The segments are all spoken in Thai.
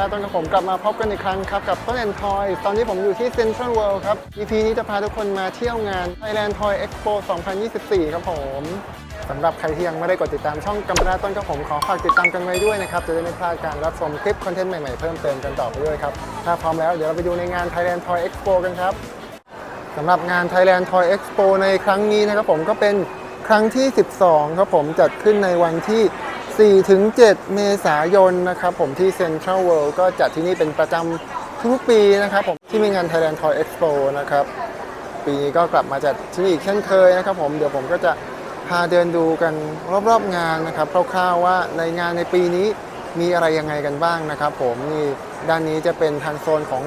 น้าต้นกับผมกลับมาพบกันอีกครั้งครับ กับต้นแอนทอยตอนนี้ผมอยู่ที่เซ็นทรัลเวิลด์ครับ EP นี้จะพาทุกคนมาเที่ยวงาน Thailand Toy Expo 2024 ครับผมสำหรับใครที่ยังไม่ได้กดติดตามช่องกำมะนาต้นกับผมขอฝากติดตามกันไว้ด้วยนะครับ จะได้ไม่พลาดการรับชมคลิปคอนเทนต์ใหม่ๆเพิ่มเติมกันต่อไปด้วยครับ ถ้าพร้อมแล้วเดี๋ยวเราไปดูในงาน Thailand Toy Expo กันครับสำหรับงาน Thailand Toy Expo ในครั้งนี้นะครับผมก็เป็นครั้งที่ 12 ครับผมจัดขึ้นในวันที่ 4ถึง7เมษายนนะครับผมที่ Central World ก็จัดที่นี่เป็นประจำทุกปีนะครับผมที่มีงาน Thailand Toy Expo นะครับปีนี้ก็กลับมาจัดที่นี่อีกเช่นเคยนะครับผมเดี๋ยวผมก็จะพาเดินดูกันรอบๆงานนะครับคร่าวๆว่าในงานในปีนี้มีอะไรยังไงกันบ้างนะครับผมนี่ด้านนี้จะเป็นทางโซนของ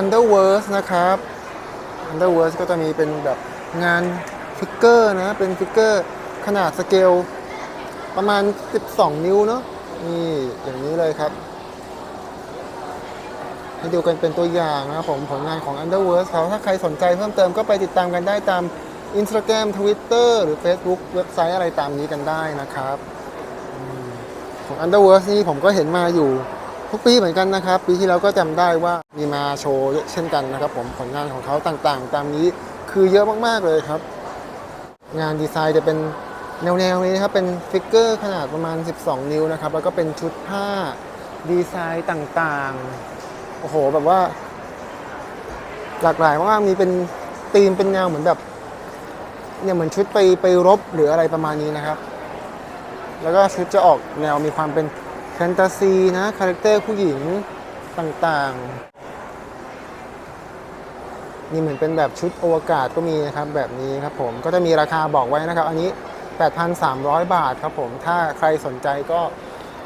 Underverse นะครับ Underverse ก็จะมีเป็นแบบงานฟิกเกอร์นะเป็นฟิกเกอร์ขนาดสเกล ประมาณ 12 นิ้วเนาะนี่อย่างนี้เลยครับ ให้ดูกันเป็นตัวอย่างนะครับผมผลงานของ Underverse เขาถ้าใครสนใจเพิ่มเติมก็ไปติดตามกันได้ตาม Instagram Twitter หรือ Facebook เว็บไซต์อะไรตามนี้กันได้นะครับอืมของ Underverse นี่ผมก็เห็นมาอยู่ทุกปีเหมือนกันนะครับ ปีที่แล้วก็จำได้ว่ามีมาโชว์เช่นกันนะครับ ผมผลงานของเขาต่างๆ ตามนี้คือเยอะมากๆเลยครับ งานดีไซน์จะเป็น แนวๆนี้นะครับเป็นฟิกเกอร์ขนาดประมาณ 12 นิ้วนะครับ แล้วก็เป็นชุดผ้าดีไซน์ต่างๆ โอ้โห แบบว่า หลากหลายมากๆมีเป็นธีมเป็นแนวเหมือนแบบเนี่ยเหมือนชุดไปไปรบหรืออะไรประมาณนี้นะครับ แล้วก็ชุดจะออกแนวมีความเป็นแฟนตาซีนะคาแรคเตอร์ผู้หญิงต่างๆ นี่เหมือนเป็นแบบชุดอวกาศก็มีนะครับแบบนี้ครับผมก็จะมีราคาบอกไว้นะครับ อันนี้ 8,300 บาทครับผม ถ้าใครสนใจก็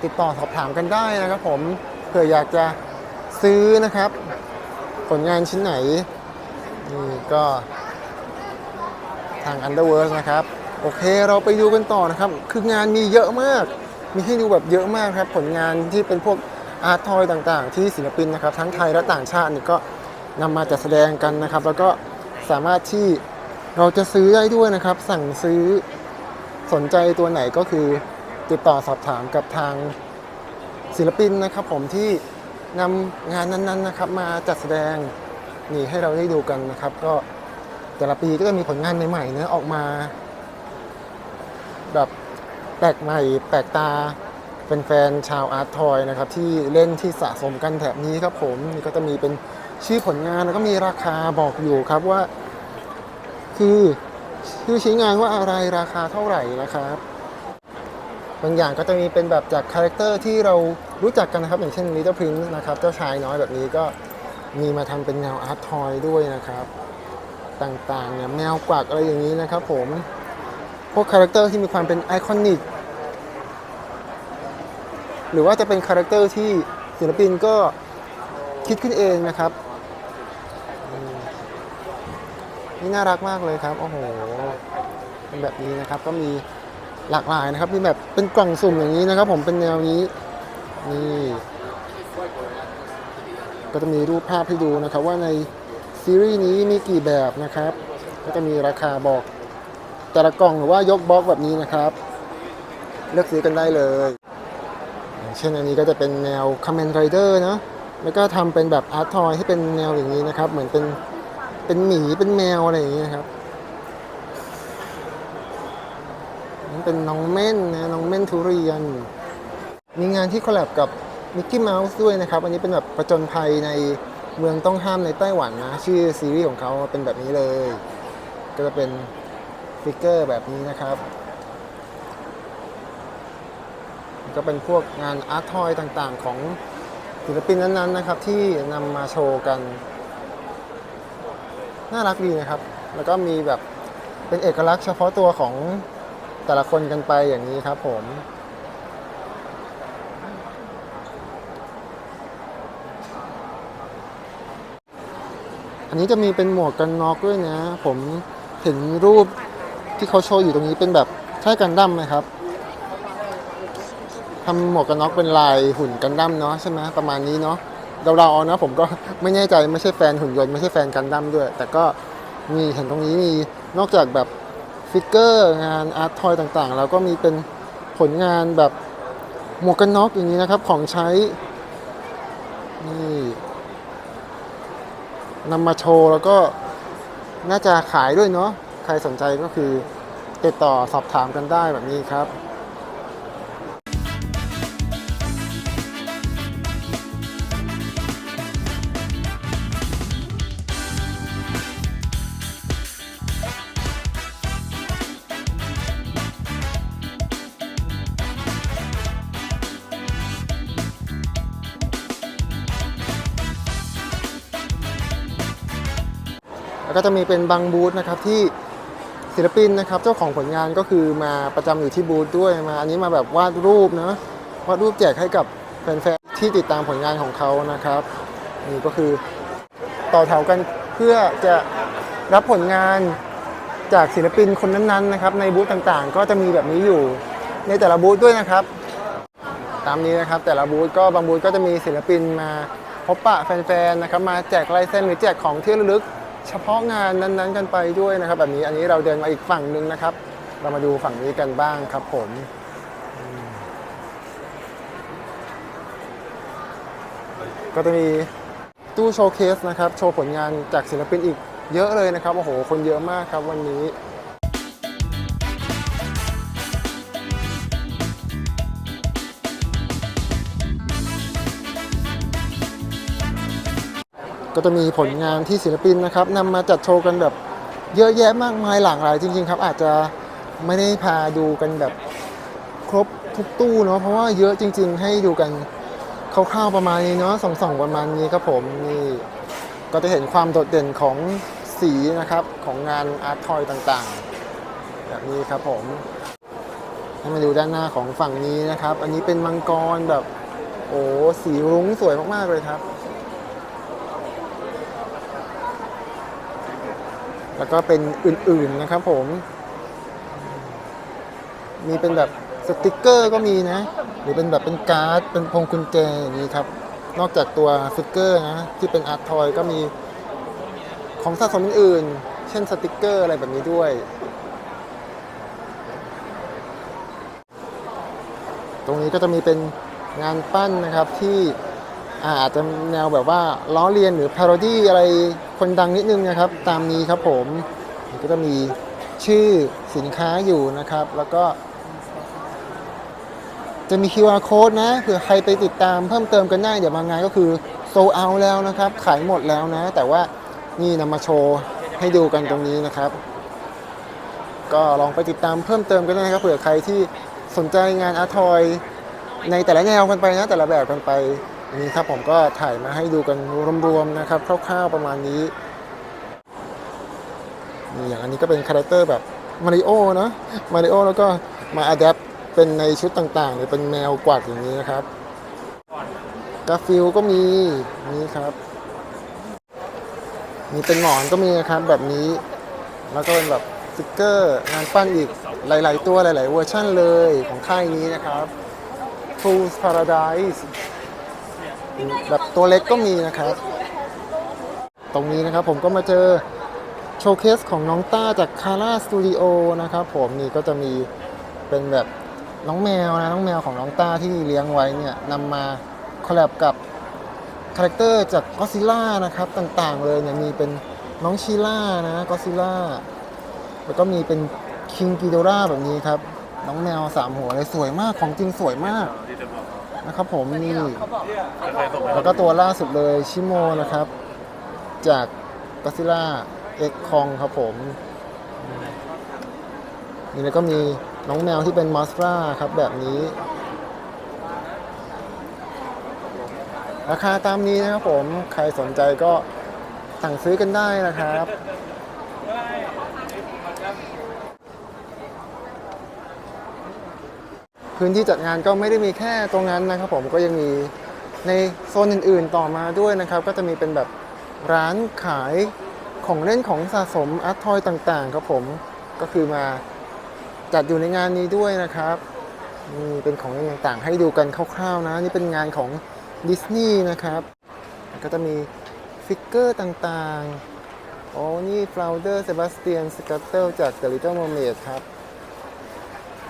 ติดต่อสอบถามกันได้นะครับผม เผื่ออยากจะซื้อนะครับ ผลงานชิ้นไหน นี่ก็ทาง Underworld นะครับ โอเคเราไปดูกันต่อนะครับ คืองานมีเยอะมาก มีให้ดูแบบเยอะมากครับ ผลงานที่เป็นพวกอาร์ตทอยต่างๆ ที่ศิลปินนะครับ ทั้งไทยและต่างชาตินี่ก็นำมาจัดแสดงกันนะครับ แล้วก็สามารถที่เราจะซื้อได้ด้วยนะครับ สั่งซื้อ สนใจตัวไหนก็คือติดต่อสอบถามกับทางศิลปินนะครับ ผมที่นำงานนั้นๆนะครับ มาจัดแสดงนี่ให้เราได้ดูกันนะครับ ก็แต่ละปีก็จะมีผลงานใหม่ๆเนะอออกมา แบบแปลกใหม่ แปลกตาเป็นแฟนๆชาวอาร์ตทอยนะครับ ที่เล่นที่สะสมกันแถบนี้ครับผมนี่ก็จะมีเป็นชื่อผลงานแล้วก็มีราคาบอกอยู่ครับว่า คือ ชื่อชิ้นงานว่าอะไรราคาเท่าไหร่นะครับบางอย่างก็จะมีเป็นแบบจากคาแรคเตอร์ที่เรารู้จักกันนะครับ อย่างเช่น Little Prince นะครับเจ้าชายน้อยแบบนี้ก็มีมาทำเป็นแนวอาร์ตทอยด้วยนะครับ ต่างๆเนี่ยแมวกวักอะไรอย่างนี้นะครับผม พวกคาแรคเตอร์ที่มีความเป็นไอคอนิกหรือว่าจะเป็นคาแรคเตอร์ที่ศิลปินก็คิดขึ้นเองนะครับอืม นี่น่ารักมากเลยครับ โอ้โห เป็นแบบนี้นะครับ ก็มีหลากหลายนะครับ มีแบบเป็นกล่องสุ่มอย่างนี้นะครับ ผมเป็นแนวนี้ นี่ ก็จะมีรูปภาพให้ดูนะครับ ว่าในซีรีส์นี้มีกี่แบบนะครับ ก็จะมีราคาบอก แต่ละกล่องหรือว่ายกบล็อกแบบนี้นะครับ เลือกซื้อกันได้เลยอย่างเช่นอันนี้ก็จะเป็นแนว c o m m e n Rider นะแล้วก็ทำเป็นแบบอาร์ตทอยให้เป็นแนวอย่างนี้นะครับ เหมือนเป็น เป็นหมีเป็นแมวอะไรอย่างนี้นะครับนี่เป็นน้องเม่นนะน้องเม่นทุเรียน มีงานที่คอลแลบกับมิกกี้เมาส์ด้วยนะครับ อันนี้เป็นแบบประจนภัยในเมืองต้องห้ามในไต้หวันนะ ชื่อซีรีส์ของเขาเป็นแบบนี้เลย ก็จะเป็นฟิกเกอร์แบบนี้นะครับ ก็เป็นพวกงานอาร์ตทอยต่างๆของศิลปินนั้นๆนะครับ ที่นำมาโชว์กัน น่ารักดีนะครับ แล้วก็มีแบบเป็นเอกลักษณ์เฉพาะตัวของแต่ละคนกันไปอย่างนี้ครับผมอันนี้จะมีเป็นหมวกกันน็อกด้วยนะ ผมเห็นรูปที่เขาโชว์อยู่ตรงนี้เป็นแบบใช่กันดั้มไหมครับทำหมวกกันน็อกเป็นลายหุ่นกันดั้มเนาะใช่ไหมประมาณนี้เนาะ เราๆนะผมก็ไม่แน่ใจไม่ใช่แฟนหุ่นยนต์ไม่ใช่แฟนกันดั้มด้วย แต่ก็มีเห็นตรงนี้มีนอกจากแบบฟิกเกอร์งานอาร์ตทอยต่างๆ แล้วก็มีเป็นผลงานแบบหมวกกันน็อกอย่างนี้นะครับของใช้นี่นำมาโชว์แล้วก็น่าจะขายด้วยเนาะใครสนใจก็คือติดต่อสอบถามกันได้แบบนี้ครับ แล้วก็จะมีเป็นบางบูธนะครับที่ศิลปินนะครับเจ้าของผลงานก็คือมาประจำอยู่ที่บูธด้วยมา อันนี้มาแบบวาดรูปนะวาดรูปแจกให้กับแฟนๆที่ติดตามผลงานของเขานะครับ นี่ก็คือต่อแถวกันเพื่อจะรับผลงานจากศิลปินคนนั้นๆนะครับในบูธต่างๆ ก็จะมีแบบนี้อยู่ในแต่ละบูธด้วยนะครับ ตามนี้นะครับแต่ละบูธก็บางบูธก็จะมีศิลปินมาพบปะแฟนๆนะครับมาแจกลายเซ็นหรือแจกของที่ระลึก เฉพาะงานนั้นๆ กันไปด้วยนะครับ แบบนี้อันนี้เราเดินมาอีกฝั่งหนึ่งนะครับ เรามาดูฝั่งนี้กันบ้างครับผมอืมก็จะมีตู้โชว์เคสนะครับ โชว์ผลงานจากศิลปินอีกเยอะเลยนะครับ โอ้โห คนเยอะมากครับวันนี้ ก็จะมีผลงานที่ศิลปินนะครับนำมาจัดโชว์กันแบบเยอะแยะมากมายหลากหลายจริง ๆ ครับ อาจจะไม่ได้พาดูกันแบบครบทุกตู้เนาะเพราะว่าเยอะจริง ๆ ให้ดูกันคร่าวๆประมาณนี้เนาะส่องๆประมาณนี้ครับผมนี่ก็จะเห็นความโดดเด่นของสีนะครับของงานอาร์ตทอยต่างๆ แบบนี้ครับผมให้มาดูด้านหน้าของฝั่งนี้นะครับ อันนี้เป็นมังกรแบบโอ้สีรุ้งสวยมากๆเลยครับ แล้วก็เป็นอื่นๆนะครับผม มีเป็นแบบสติกเกอร์ก็มีนะ หรือเป็นแบบเป็นการ์ด เป็นพวงกุญแจอย่างนี้ครับ นอกจากตัวสติกเกอร์นะที่เป็นอาร์ตทอยก็มีของสะสมอื่นๆ เช่นสติกเกอร์อะไรแบบนี้ด้วย ตรงนี้ก็จะมีเป็นงานปั้นนะครับที่ อาจจะแนวแบบว่าล้อเลียนหรือพาโรดี้อะไรคนดังนิดนึงนะครับ ตามนี้ครับผมก็จะมีชื่อสินค้าอยู่นะครับ แล้วก็ จะมี QR code นะเผื่อใครไปติดตามเพิ่มเติมกันได้เดี๋ยวมางานก็คือโซเอาแล้วนะครับ ขายหมดแล้วนะ แต่ว่านี่นำมาโชว์ให้ดูกันตรงนี้นะครับ ก็ลองไปติดตามเพิ่มเติมกันได้นะครับเผื่อใครที่สนใจงานอาร์ทอยในแต่ละแนวกันไปนะแต่ละแบบกันไป อันนี้ครับผมก็ถ่ายมาให้ดูกันรวมๆนะครับ คร่าวๆประมาณนี้นี่อย่างอันนี้ก็เป็นคาแรคเตอร์แบบมาริโอเนาะมาริโอแล้วก็มาอัดแอปเป็นในชุดต่างๆหรือเป็นแมวกวักอย่างนี้นะครับกาฟิลก็มีนี่ครับมีเป็นหมอนก็มีนะครับแบบนี้ แล้วก็เป็นแบบสติกเกอร์งานปั้นอีกหลาย ๆ ตัวหลาย ๆ เวอร์ชั่นเลยของค่ายนี้นะครับ Fool's Paradise แบบตัวเล็กก็มีนะครับ ตรงนี้นะครับผมก็มาเจอโชว์เคสของน้องต้าจาก Kara Studio นะครับผมนี่ก็จะมีเป็นแบบน้องแมวนะ น้องแมวของน้องต้าที่เลี้ยงไว้เนี่ยนำมาคอลแลบกับคาแรคเตอร์จากก็ซิล่านะครับต่างๆเลยเนี่ยมีเป็นน้องชิล่านะก็ซิล่าแล้วก็มีเป็นคิงกิโดราแบบนี้ครับ น้องแมวสามหัวเลยสวยมากของจริงสวยมาก นะครับผมนี่แล้วก็ตัวล่าสุดเลยชิโมนะครับ จากก็ซิล่าเอ็กคองครับผมนี่แล้วก็มีน้องแมวที่เป็นมอสราครับแบบนี้ ราคาตามนี้นะครับผมใครสนใจก็สั่งซื้อกันได้นะครับ พื้นที่จัดงานก็ไม่ได้มีแค่ตรงนั้นนะครับ ผมก็ยังมีในโซนอื่น ๆ ต่อมาด้วยนะครับ ก็จะมีเป็นแบบร้านขายของเล่นของสะสมอาร์ตทอยต่างๆครับผมก็คือมาจัดอยู่ในงานนี้ด้วยนะครับนี่เป็นของเล่นต่างๆ ให้ดูกันคร่าวๆนะ นี่เป็นงานของดิสนีย์นะครับ ก็จะมีฟิกเกอร์ต่างๆโอ้นี่ฟลาวเดอร์เซบาสเตียนสกัตเตลจาก The Little Mermaid ครับ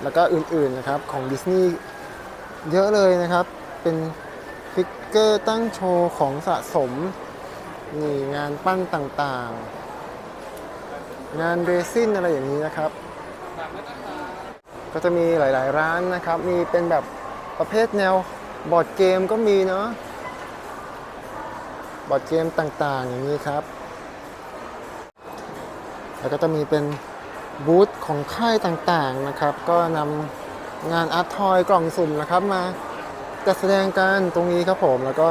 แล้วก็อื่นๆนะครับของดิสนีย์เยอะเลยนะครับ เป็นฟิกเกอร์ตั้งโชว์ของสะสมนี่งานปั้นต่างๆ งานเรซินอะไรอย่างนี้นะครับ ก็จะมีหลายๆร้านนะครับ มีเป็นแบบประเภทแนวบอร์ดเกมก็มีเนาะบอร์ดเกมต่างๆ อย่างนี้ครับ แล้วก็จะมีเป็น บูธของค่ายต่างๆนะครับ ก็นำงานอาร์ตทอยกล่องสุ่มนะครับมาจัดแสดงกันตรงนี้ครับผมแล้วก็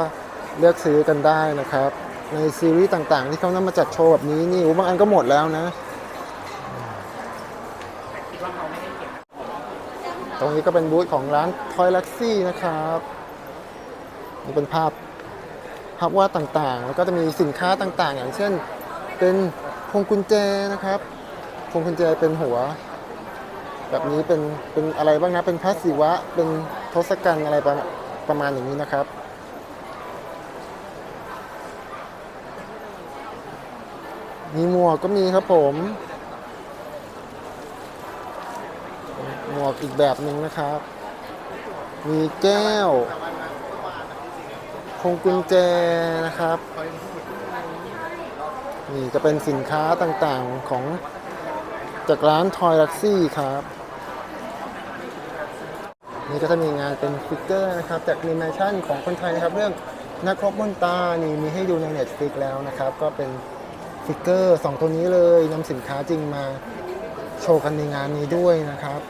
เลือกซื้อกันได้นะครับ ในซีรีส์ต่างๆ ที่เขานำมาจัดโชว์แบบนี้นี่บางอันก็หมดแล้วนะ ตรงนี้ก็เป็นบูธของร้าน Toy l a x y นะครับนี่เป็นภาพภาพวาดต่างๆ แล้วก็จะมีสินค้าต่างๆ อย่างเช่น เป็นพวงกุญแจนะครับ พวงกุญแจเป็นหัว แบบนี้เป็นเป็นอะไรบ้างนะเป็นพระศิวะ เป็นทศกัณฐ์อะไรประมาณประมาณอย่างนี้นะครับ มีหมวกก็มีครับผม หมวกอีกแบบหนึ่งนะครับ มีแก้วพวงกุญแจนะครับนี่จะเป็นสินค้าต่างๆของ จากร้านทอยลักซี่ครับ นี่ก็จะมีงานเป็นฟิกเกอร์นะครับ จากนิเมชั่นของคนไทยนะครับ เรื่องนักรบมนตานี่มีให้ดูใน Netflix แล้วนะครับ ก็เป็นฟิกเกอร์สองตัวนี้เลยนำสินค้าจริงมาโชว์กันในงานนี้ด้วยนะครับ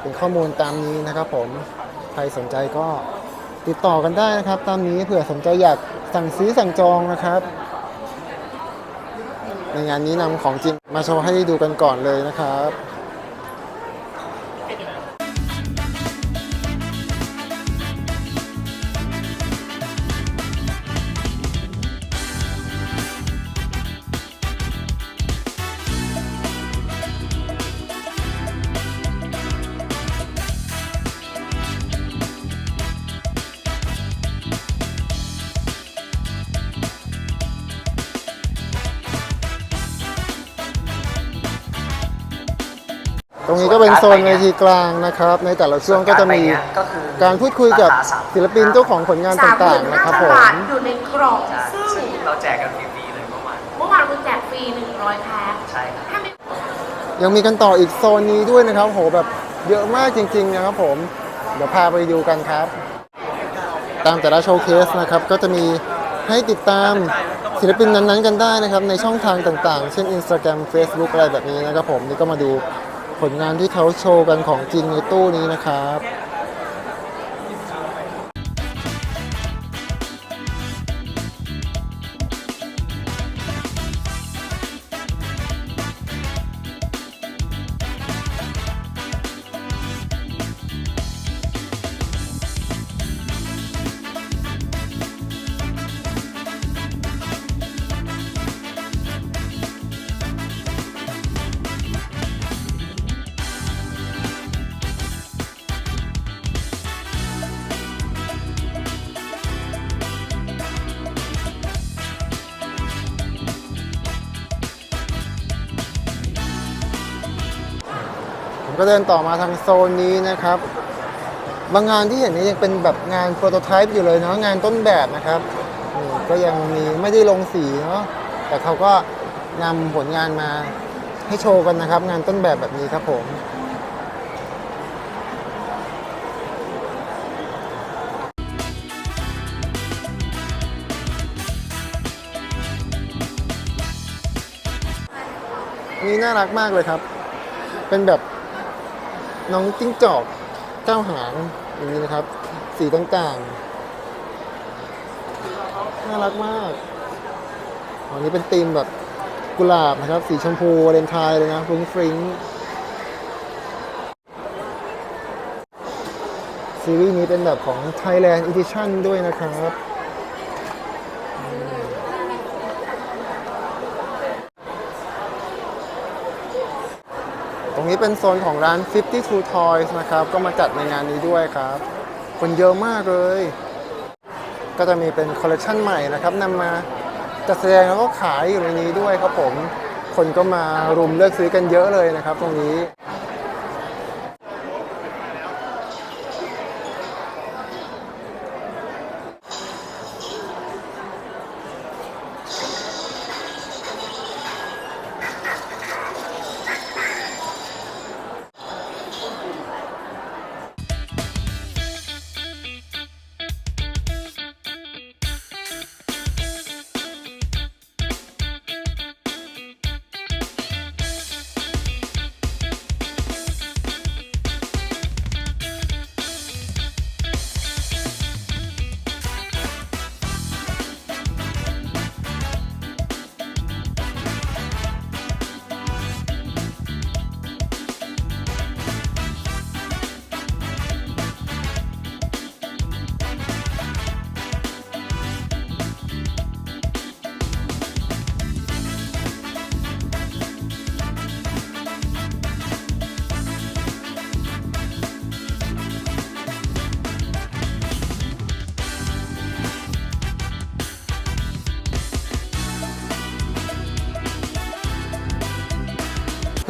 เป็นข้อมูลตามนี้นะครับผมใครสนใจก็ติดต่อกันได้นะครับ ตามนี้เผื่อสนใจอยากสั่งซื้อสั่งจองนะครับ ในงานนี้นำของจริงมาโชว์ให้ดูกันก่อนเลยนะครับ นี้ก็เป็นโซนเวทีกลางนะครับ ในแต่ละช่วงก็จะมีก็คือการพูดคุยกับศิลปินเจ้าของผลงานต่างๆนะครับผมบาทอยู่ในกล่องใช่ซึ่งซึ่งเราแจกกันฟรีๆเลยเมื่อวานเมื่อวานคุณแจกฟรี100แพ็คใช่ครับถ้าไม่ยังมีกันต่ออีกโซนนี้ด้วยนะครับโหแบบเยอะมากจริง ๆ นะครับผม เดี๋ยวพาไปดูกันครับ ตามแต่ละโชว์เคสนะครับก็จะมีให้ติดตามศิลปินนั้นๆกันได้นะครับ ในช่องทางต่างๆ เช่น Instagram Facebook อะไรแบบนี้นะครับผม นี่ก็มาดู ผลงานที่เขาโชว์กันของจริงในตู้นี้นะครับ ก็เดินต่อมาทางโซนนี้นะครับ บางงานที่เห็นนี้ยังเป็นแบบงานโปรโตไทป์อยู่เลยเนาะงานต้นแบบนะครับนี่ก็ยังมีไม่ได้ลงสีเนาะแต่เขาก็นำผลงานมาให้โชว์กันนะครับ งานต้นแบบแบบนี้ครับผมนี่น่ารักมากเลยครับ เป็นแบบ น้องจิ้งจอกเก้าหางอย่างนี้นะครับ สีต่างๆ น่ารักมากอันนี้เป็นธีมแบบกุหลาบนะครับ สีชมพูวาเลนไทน์เลยนะฟรุ้งฟริ้งซีรีส์นี้เป็นแบบของ Thailand Edition ด้วยนะครับ รงนี้เป็นโซนของร้าน 52 Toys นะครับ ก็มาจัดในงานนี้ด้วยครับ คนเยอะมากเลย ก็จะมีเป็นคอลเลคชันใหม่นะครับนำมาจัดแสดงแล้วก็ขายอยู่ในนี้ด้วยครับผม คนก็มารุมเลือกซื้อกันเยอะเลยนะครับ ตรงนี้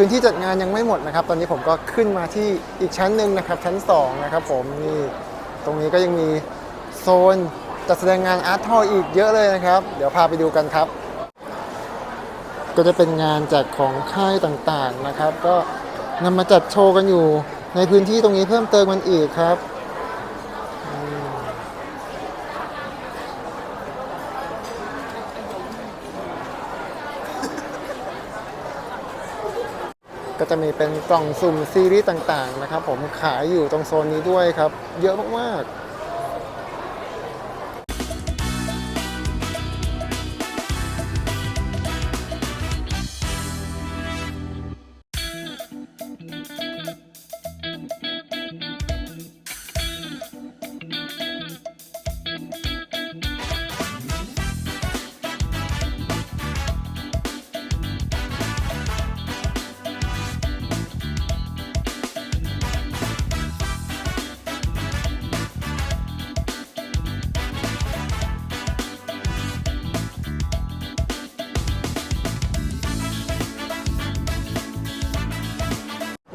พื้นที่จัดงานยังไม่หมดนะครับ ตอนนี้ผมก็ขึ้นมาที่อีกชั้นหนึ่งนะครับ ชั้น 2 นะครับผมนี่ตรงนี้ก็ยังมีโซนจัดแสดงงานอาร์ตทอยอีกเยอะเลยนะครับ เดี๋ยวพาไปดูกันครับ ก็จะเป็นงานจากของค่ายต่างๆนะครับ ก็นำมาจัดโชว์กันอยู่ในพื้นที่ตรงนี้เพิ่มเติมมันอีกครับ จะมีเป็นกล่องสุ่มซีรีส์ต่างๆนะครับผมขายอยู่ตรงโซนนี้ด้วยครับ เยอะมากๆ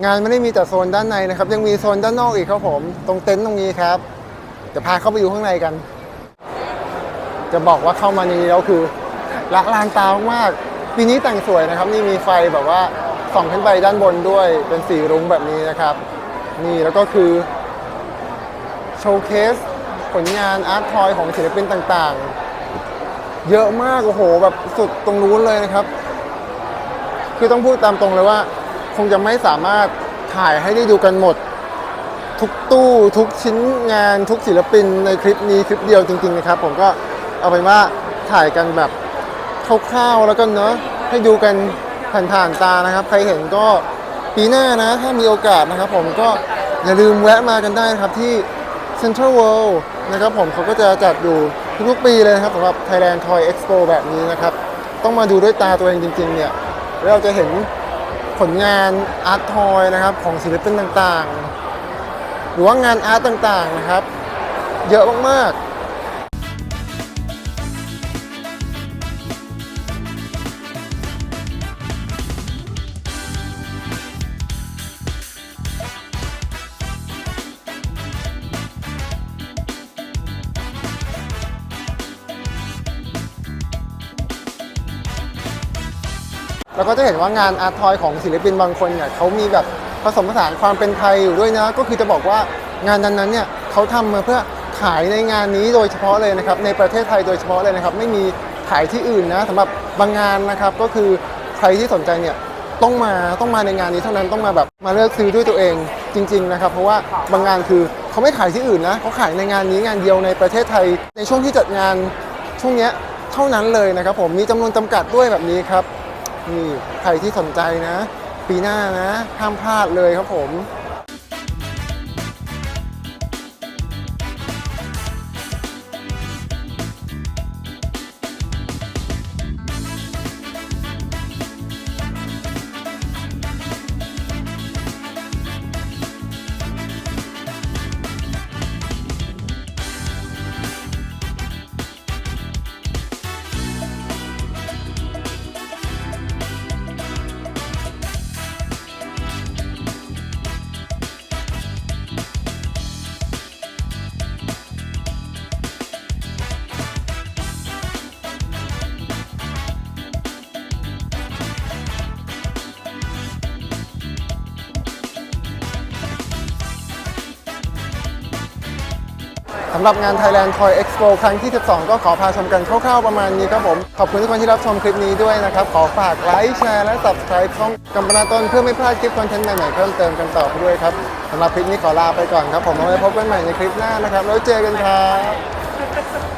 งานไม่ได้มีแต่โซนด้านในนะครับ ยังมีโซนด้านนอกอีกครับผม ตรงเต็นท์ตรงนี้ครับเดี๋ยวพาเข้าไปดูข้างในกัน จะบอกว่าเข้ามาในนี้แล้วคือละลานตามากๆปีนี้แต่งสวยนะครับ นี่มีไฟแบบว่าส่องขึ้นไปด้านบนด้วยเป็นสีรุ้งแบบนี้นะครับ นี่แล้วก็คือโชว์เคสผลงานอาร์ตทอยของศิลปินต่างๆ เยอะมากโอ้โหแบบสุดตรงนู้นเลยนะครับ คือต้องพูดตามตรงเลยว่า คงจะไม่สามารถถ่ายให้ได้ดูกันหมด ทุกตู้ทุกชิ้นงานทุกศิลปินในคลิปนี้คลิปเดียวจริงๆนะครับ ผมก็เอาเป็นว่าถ่ายกันแบบคร่าวๆแล้วกันเนาะให้ดูกันผ่านๆตานะครับ ใครเห็นก็ปีหน้านะ ถ้ามีโอกาสนะครับ ผมก็อย่าลืมแวะมากันได้นะครับที่ Central World นะครับผมเขาก็จะจัดอยู่ทุกๆปีเลยนะครับสำหรับ Thailand Toy Expo แบบนี้นะครับ ต้องมาดูด้วยตาตัวเองจริง ๆ เนี่ย แล้วเราจะเห็น ผลงานอาร์ตทอยนะครับของศิลปินต่างๆ หรือว่างานอาร์ตต่างๆนะครับ เยอะมากๆ เราก็จะเห็นว่างานอาร์ตทอยของศิลปินบางคนเนี่ยเขามีแบบผสมผสานความเป็นไทยอยู่ด้วยนะ ก็คือจะบอกว่างานนั้นๆเนี่ยเขาทำมาเพื่อขายในงานนี้โดยเฉพาะเลยนะครับในประเทศไทยโดยเฉพาะเลยนะครับ ไม่มีขายที่อื่นนะสำหรับบางงานนะครับก็คือใครที่สนใจเนี่ยต้องมาต้องมาในงานนี้เท่านั้นต้องมาแบบมาเลือกซื้อด้วยตัวเองจริง ๆนะครับ เพราะว่าบางงานคือเขาไม่ขายที่อื่นนะเขาขายในงานนี้งานเดียวในประเทศไทย ในช่วงที่จัดงานช่วงเนี้ยเท่านั้นเลยนะครับ ผมมีจำนวนจำกัดด้วยแบบนี้ครับ นี่ใครที่สนใจนะ ปีหน้านะห้ามพลาดเลยครับผม สำหรับงาน Thailand Toy Expo ครั้งที่ 12 ก็ขอพาชมกันคร่าวๆประมาณนี้ครับผม ขอบคุณทุกคนที่รับชมคลิปนี้ด้วยนะครับ ขอฝากไลค์แชร์และ Subscribe ช่องกัมปนาตนเพื่อไม่พลาดคลิปคอนเทนต์ใหม่ๆเพิ่มเติมกันต่อไปด้วยครับสำหรับคลิปนี้ขอลาไปก่อนครับผมแล้วไว้พบกันใหม่ในคลิปหน้านะครับแล้วเจอกันครับ